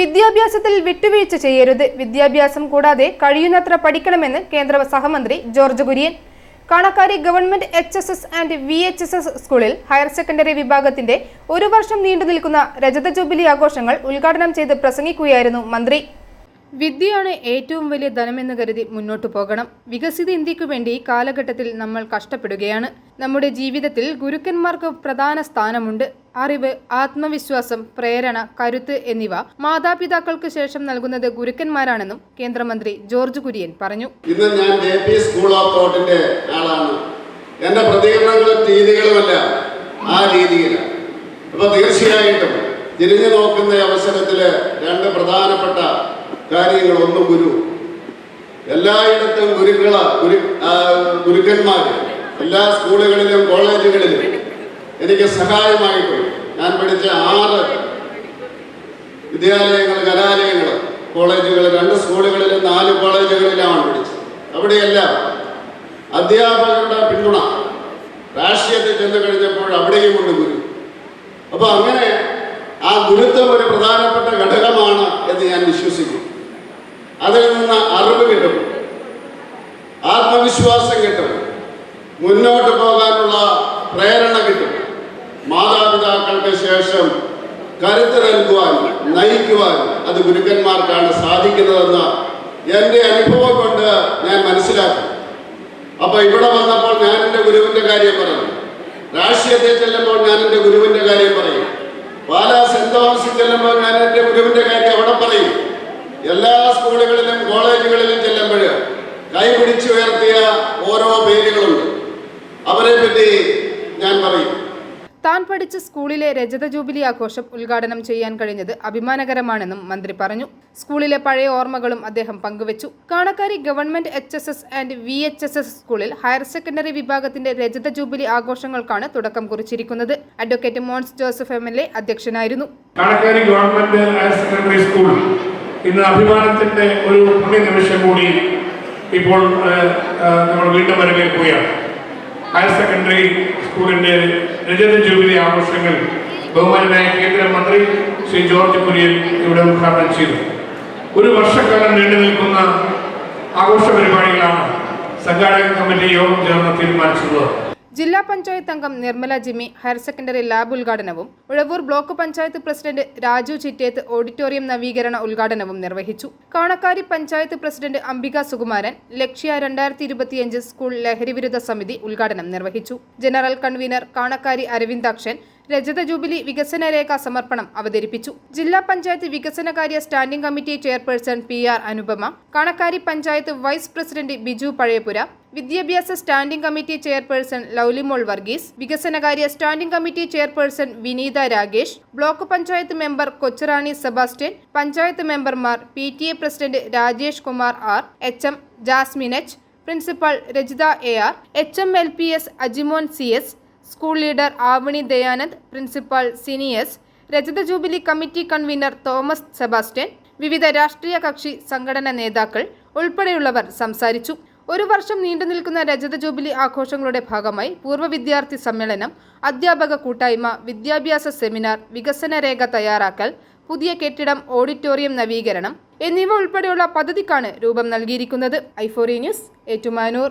വിദ്യാഭ്യാസത്തിൽ വിട്ടുവീഴ്ച ചെയ്യരുത്. വിദ്യാഭ്യാസം കൂടാതെ കഴിയുന്നത്ര പഠിക്കണമെന്ന് കേന്ദ്ര സഹമന്ത്രി George Kurian. Kanakkari government H S S and V H S S സ്കൂളിൽ ഹയർ സെക്കൻഡറി വിഭാഗത്തിന്റെ ഒരു വർഷം നീണ്ടു നിൽക്കുന്ന രജത ജൂബിലി ആഘോഷങ്ങൾ ഉദ്ഘാടനം ചെയ്ത് പ്രസംഗിക്കുകയായിരുന്നു മന്ത്രി. വിദ്യയാണ് ഏറ്റവും വലിയ ധനമെന്ന് കരുതി മുന്നോട്ടു പോകണം. വികസിത ഇന്ത്യക്കു വേണ്ടി കാലഘട്ടത്തിൽ നമ്മൾ കഷ്ടപ്പെടുകയാണ്. നമ്മുടെ ജീവിതത്തിൽ ഗുരുക്കന്മാർക്ക് പ്രധാന സ്ഥാനമുണ്ട്. അറിവ് ആത്മവിശ്വാസം പ്രേരണ കരുത്ത് എന്നിവ മാതാപിതാക്കൾക്ക് ശേഷം നൽകുന്നത് ഗുരുക്കന്മാരാണെന്നും കേന്ദ്രമന്ത്രി ജോർജ് കുര്യൻ പറഞ്ഞു. ഇന്ന് ഞാൻ സ്കൂൾ ഓഫ് തോട്ടിന്റെ ആളാണ്. എന്റെ പ്രതികരണങ്ങളും രീതികളുമല്ല ആ രീതിയിലാണ്. തീർച്ചയായിട്ടും തിരിഞ്ഞു നോക്കുന്ന അവസരത്തിൽ രണ്ട് പ്രധാനപ്പെട്ട കാര്യങ്ങൾ ഒന്ന് ഗുരു എല്ലായിടത്തും ഗുരുക്കള ഗുരു ഗുരുക്കന്മാർ എല്ലാ സ്കൂളുകളിലും കോളേജുകളിലും എനിക്ക് സഹായമായിട്ടുണ്ട്. ഞാൻ പഠിച്ച ആറ് വിദ്യാലയങ്ങൾ കലാലയങ്ങൾ കോളേജുകൾ രണ്ട് സ്കൂളുകളിലും നാല് കോളേജുകളിലാണ് പഠിച്ചത്. അവിടെയെല്ലാം അധ്യാപകരുടെ പിന്തുണ രാഷ്ട്രീയത്തിൽ ചെന്ന് കഴിഞ്ഞപ്പോൾ അവിടെയും ഉണ്ട് ഗുരു. അപ്പൊ അങ്ങനെ ആ ഗുരുത്വം ഒരു പ്രധാനപ്പെട്ട ഘടകമാണ് എന്ന് ഞാൻ വിശ്വസിക്കുന്നു. അതിൽ നിന്ന് അറിവ് കിട്ടും. ആത്മവിശ്വാസം കിട്ടും. മുന്നോട്ട് പോകാനുള്ള പ്രേരണ കിട്ടും. മാതാപിതാക്കൾക്ക് ശേഷം കരുത്ത് നൽകുവാൻ നയിക്കുവാൻ അത് ഗുരുക്കന്മാർക്കാണ് സാധിക്കുന്നതെന്ന് എന്റെ അനുഭവം കൊണ്ട് ഞാൻ മനസ്സിലാക്കും. അപ്പൊ ഇവിടെ വന്നപ്പോൾ ഞാൻ എന്റെ ഗുരുവിന്റെ കാര്യം പറഞ്ഞു. രാഷ്ട്രീയത്തിൽ ചെല്ലുമ്പോൾ ഞാൻ എന്റെ ഗുരുവിന്റെ കാര്യം പറയും. പാലാ സെന്റ് തോമസിൽ ചെല്ലുമ്പോൾ ഞാൻ എന്റെ ഗുരുവിന്റെ കാര്യം അവിടെ പറയും. എല്ലാ സ്കൂളുകളിലും കോളേജുകളിലും ചെല്ലുമ്പോൾ കൈ പിടിച്ചുയർത്തിയ ഓരോ പേരുകളുണ്ട്. അവരെ പറ്റി ഞാൻ പറയും. താൻ പഠിച്ച സ്കൂളിലെ രജത ജൂബിലി ആഘോഷം ഉദ്ഘാടനം ചെയ്യാൻ കഴിഞ്ഞത് അഭിമാനകരമാണെന്നും മന്ത്രി പറഞ്ഞു. സ്കൂളിലെ പഴയ ഓർമ്മകളും അദ്ദേഹം പങ്കുവച്ചു. Kanakkari government H S S and V H S S സ്കൂളിൽ ഹയർ സെക്കൻഡറി വിഭാഗത്തിന്റെ രജത ജൂബിലി ആഘോഷങ്ങൾക്കാണ് തുടക്കം കുറിച്ചിരിക്കുന്നത്. Advocate Mons Joseph M L A അധ്യക്ഷനായിരുന്നു. Kanakkari government higher secondary school ഇന്ന് അഭിമാനത്തിന്റെ ഒരു പുണ്യ നിമിഷം കൂടി ഇപ്പോൾ നമ്മൾ വീണ്ടും വരവേൽക്കുകയാണ്. ഹയർ സെക്കൻഡറി സ്കൂളിന്റെ രജത ജൂബിലി ആഘോഷങ്ങൾ ബഹുമാനായ കേന്ദ്രമന്ത്രി ശ്രീ ജോർജ് കുര്യൻ ഇവിടെ ഉദ്ഘാടനം ചെയ്തു. ഒരു വർഷക്കാലം നീണ്ടു നിൽക്കുന്ന ആഘോഷ പരിപാടികളാണ് സംഘാടക കമ്മിറ്റി യോഗം ചേർന്ന് തീരുമാനിച്ചിട്ടുള്ളത്. ജില്ലാ പഞ്ചായത്ത് അംഗം Nirmala Jimmy higher secondary lab ഉദ്ഘാടനവും Uzhavoor block panchayat president Raju Chittethu auditorium നവീകരണ ഉദ്ഘാടനവും നിർവഹിച്ചു. കാണക്കാരി പഞ്ചായത്ത് പ്രസിഡന്റ് അംബിക സുകുമാരൻ ലക്ഷ്യ രണ്ടായിരത്തി ഇരുപത്തിയഞ്ച് സ്കൂൾ ലഹരിവിരുദ്ധ സമിതി ഉദ്ഘാടനം നിർവഹിച്ചു. ജനറൽ കൺവീനർ കാണക്കാരി അരവിന്ദാക്ഷൻ രജത ജൂബിലി വികസന രേഖ സമർപ്പണം അവതരിപ്പിച്ചു. ജില്ലാ പഞ്ചായത്ത് വികസനകാര്യ standing committee chairperson P R Anupama Kanakkari panchayat vice president Biju Pazhayapura വിദ്യാഭ്യാസ standing committee chairperson Lovelymol Varghese വികസനകാര്യ standing committee chairperson Vineetha Ragesh block panchayat member Kochurani Sebastian panchayat മെമ്പർമാർ P T A president Rajesh Kumar R H M Jasmine H principal Rajitha A R H M L P S Ajimon C S school leader Avani Dayanand principal സിനിയസ് രജത jubilee committee convener Thomas Sebastian വിവിധ രാഷ്ട്രീയ കക്ഷി സംഘടന നേതാക്കൾ ഉൾപ്പെടെയുള്ളവർ സംസാരിച്ചു. ഒരു വർഷം നീണ്ടു നിൽക്കുന്ന രജത ജൂബിലി ആഘോഷങ്ങളുടെ ഭാഗമായി പൂർവ വിദ്യാർത്ഥി സമ്മേളനം അധ്യാപക കൂട്ടായ്മ വിദ്യാഭ്യാസ സെമിനാർ വികസന രേഖ തയ്യാറാക്കൽ പുതിയ കെട്ടിടം ഓഡിറ്റോറിയം നവീകരണം എന്നിവ ഉൾപ്പെടെയുള്ള പദ്ധതിക്കാണ് രൂപം നൽകിയിരിക്കുന്നത്. ഐഫോറി ന്യൂസ് ഏറ്റുമാനൂർ.